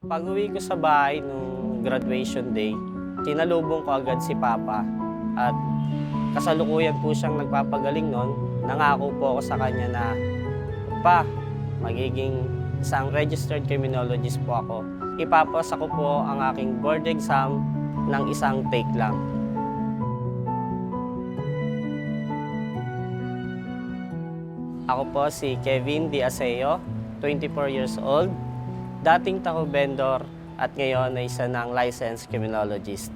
Pag uwi ko sa bahay nung graduation day, tinalubong ko agad si Papa at kasalukuyan po siyang nagpapagaling noon. Nangako po ako sa kanya na, Pa, magiging isang registered criminologist po ako. Ipapasa ko po ang aking board exam ng isang take lang. Ako po si Kevin Di Aseo, 24 years old, dating taho vendor at ngayon ay isa ng licensed criminologist.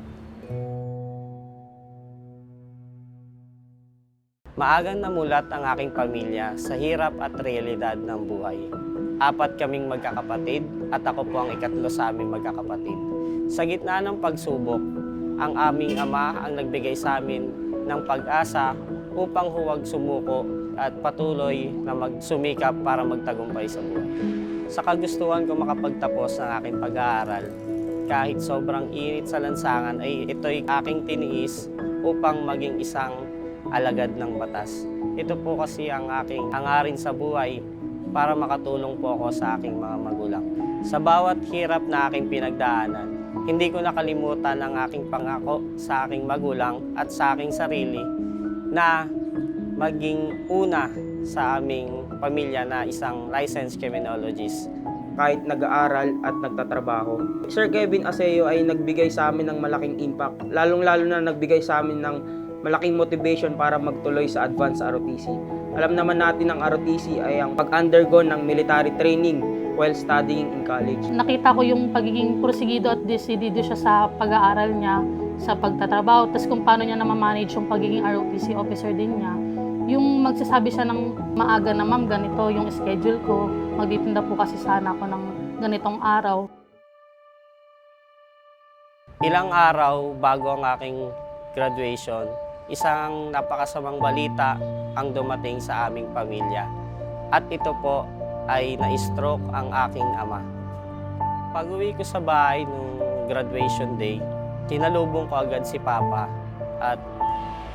Maagang namulat ang aking pamilya sa hirap at realidad ng buhay. Apat kaming magkakapatid at ako po ang ikatlo sa aming magkakapatid. Sa gitna ng pagsubok, ang aming ama ang nagbigay sa amin ng pag-asa upang huwag sumuko at patuloy na magsumikap para magtagumpay sa buhay. Sa kagustuhan ko makapagtapos ng aking pag-aaral, kahit sobrang init sa lansangan ay ito'y aking tiniis upang maging isang alagad ng batas. Ito po kasi ang aking hangarin sa buhay para makatulong po ako sa aking mga magulang. Sa bawat hirap na aking pinagdaanan, hindi ko nakalimutan ang aking pangako sa aking magulang at sa aking sarili na maging una sa aming pamilya na isang licensed criminologist. kahit nag-aaral at nagtatrabaho. Sir Kevin Aseo ay nagbigay sa amin ng malaking impact, lalong-lalo na nagbigay sa amin ng malaking motivation para magtuloy sa advanced ROTC. Alam naman natin ang ROTC ay ang pag-undergo ng military training while studying in college. nakita ko yung pagiging prosigido at decidido siya sa pag-aaral niya, sa pagtatrabaho, tapos kung paano niya na-manage yung pagiging ROTC officer din niya. Yung magsasabi siya ng maaga na, ma'am, ganito yung schedule ko, magtitinda po kasi sana ako ng ganitong araw. Ilang araw bago ang aking graduation, isang napakasamang balita ang dumating sa aming pamilya. At ito po ay na-stroke ang aking ama. Pag uwi ko sa bahay nung graduation day, tinalubong ko agad si Papa at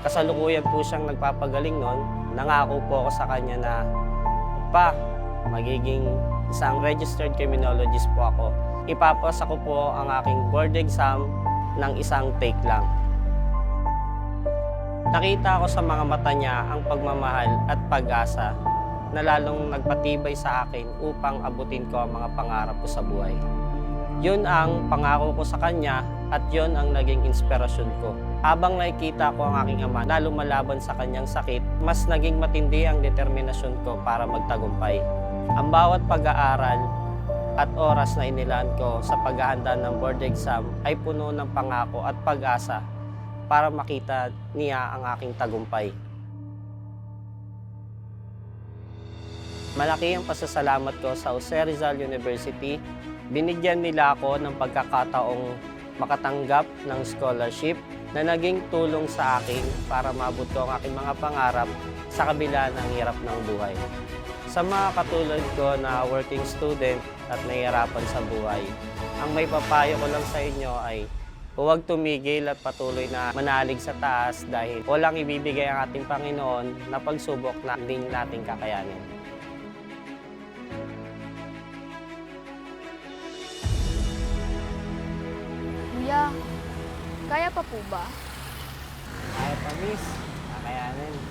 kasalukuyan po siyang nagpapagaling noon. Nangako po ako sa kanya na, Pa, magiging isang registered criminologist po ako. Ipapasa ko po ang aking board exam ng isang take lang. Nakita ko sa mga mata niya ang pagmamahal at pag-asa na lalong nagpatibay sa akin upang abutin ko ang mga pangarap ko sa buhay. Yun ang pangako ko sa kanya at yun ang naging inspirasyon ko. Habang nakikita ko ang aking ama na lumalaban sa kanyang sakit, mas naging matindi ang determinasyon ko para magtagumpay. Ang bawat pag-aaral at oras na inilaan ko sa paghahanda ng board exam ay puno ng pangako at pag-asa para makita niya ang aking tagumpay. Malaki ang pasasalamat ko sa Jose Rizal University. Binigyan nila ako ng pagkakataong makatanggap ng scholarship na naging tulong sa akin para maabot ko ang aking mga pangarap sa kabila ng hirap ng buhay. Sa mga katulad ko na working student at nahihirapan sa buhay, ang may papayo ko lang sa inyo ay huwag tumigil at patuloy na manalig sa taas dahil walang ibibigay ang ating Panginoon na pagsubok na hindi natin kakayanin. Kaya pa po ba? Kaya pa, miss. Kakayanin.